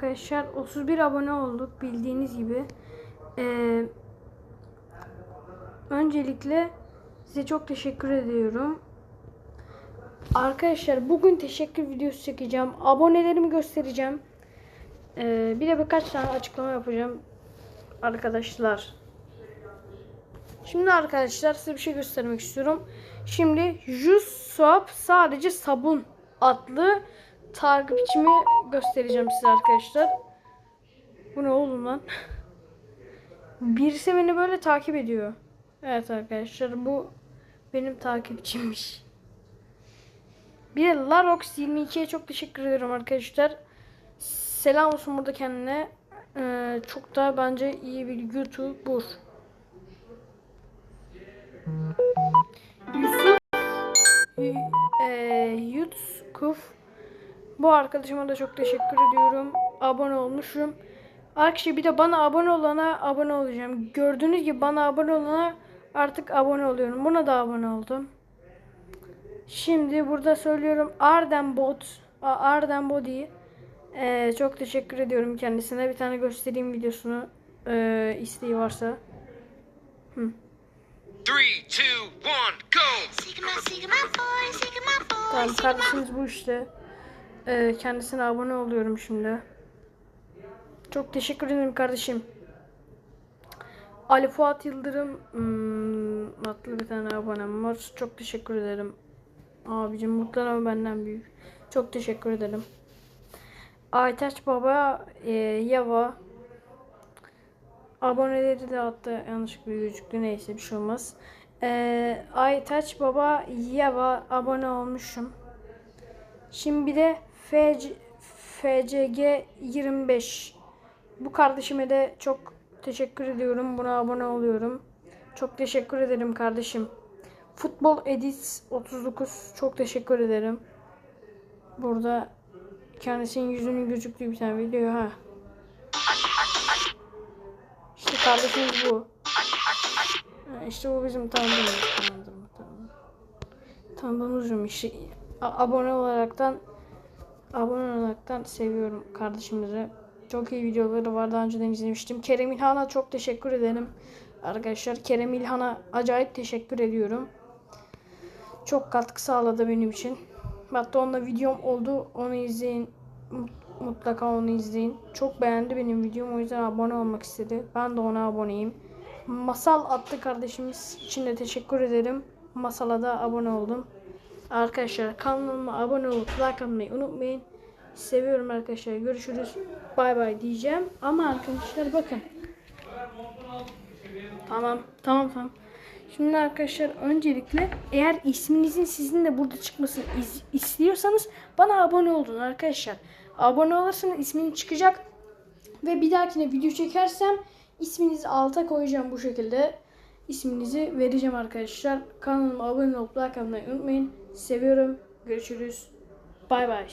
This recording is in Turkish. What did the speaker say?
arkadaşlar 31 abone olduk bildiğiniz gibi. Ee, öncelikle size çok teşekkür ediyorum. Arkadaşlar bugün teşekkür videosu çekeceğim. Abonelerimi göstereceğim. Ee, bir de birkaç tane açıklama yapacağım. Arkadaşlar. Şimdi arkadaşlar size bir şey göstermek istiyorum. Şimdi Juswap sadece sabun adlı takipçimi göstereceğim size arkadaşlar. Bu ne oğlum lan? Birisi beni böyle takip ediyor. Evet arkadaşlar bu benim takipçimmiş. Bir de Larox 22'ye çok teşekkür ederim arkadaşlar. Selam olsun burada kendine. Ee, çok da bence iyi bir YouTuber. Yusuf eee Yutkuf bu arkadaşıma da çok teşekkür ediyorum. Abone olmuşum. Arkadaşlar bir de bana abone olana abone olacağım. Gördüğünüz gibi bana abone olana artık abone oluyorum. Buna da abone oldum. Şimdi burada söylüyorum Arden Bot, Arden Body. Eee, çok teşekkür ediyorum kendisine. Bir tane göstereyim videosunu. Eee isteği varsa. Three, two, one, go! Sigma, Sigma boy, Sigma boy. Tamam kardeşimiz bu işte. Ee, kendisine abone oluyorum şimdi. Çok teşekkür ederim kardeşim. Ali Fuat Yıldırım hmm, adlı bir tane abonem var. Çok teşekkür ederim. Abicim mutlaka benden büyük. Çok teşekkür ederim. Aytaç Baba, e, Yava. Aboneleri de hatta yanlışlıkla gözüktü. Neyse bir şey olmaz. E, Aytaç Baba, Yava abone olmuşum. Şimdi bir de FC, FCG 25. Bu kardeşime de çok teşekkür ediyorum. Buna abone oluyorum. Çok teşekkür ederim kardeşim. Futbol Edits 39 çok teşekkür ederim. Burada kendisinin yüzünün gözüktüğü bir tane video ha. İşte kardeşimiz bu. Ha, İşte bu bizim tanıdığımız tanıdığımız tanıdığımız. Tanıdığımız işte abone olaraktan abone olaraktan seviyorum kardeşimizi. Çok iyi videoları var daha önceden izlemiştim. Kerem İlhan'a çok teşekkür ederim. Arkadaşlar Kerem İlhan'a acayip teşekkür ediyorum. Çok katkı sağladı benim için. Hatta onda videom oldu. Onu izleyin. Mut- Mutlaka onu izleyin. Çok beğendi benim videom. O yüzden abone olmak istedi. Ben de ona aboneyim. Masal attı kardeşimiz için de teşekkür ederim. Masala da abone oldum. Arkadaşlar kanalıma abone olup like atmayı unutmayın. Seviyorum arkadaşlar. Görüşürüz. Bay bay diyeceğim. Ama arkadaşlar bakın. Tamam. Tamam tamam. Şimdi arkadaşlar öncelikle eğer isminizin sizin de burada çıkmasını istiyorsanız bana abone olun arkadaşlar. Abone olursanız isminin çıkacak. Ve bir dahakine video çekersem isminizi alta koyacağım bu şekilde. İsminizi vereceğim arkadaşlar. Kanalıma abone olup like atmayı unutmayın. Seviyorum. Görüşürüz. Bay bay.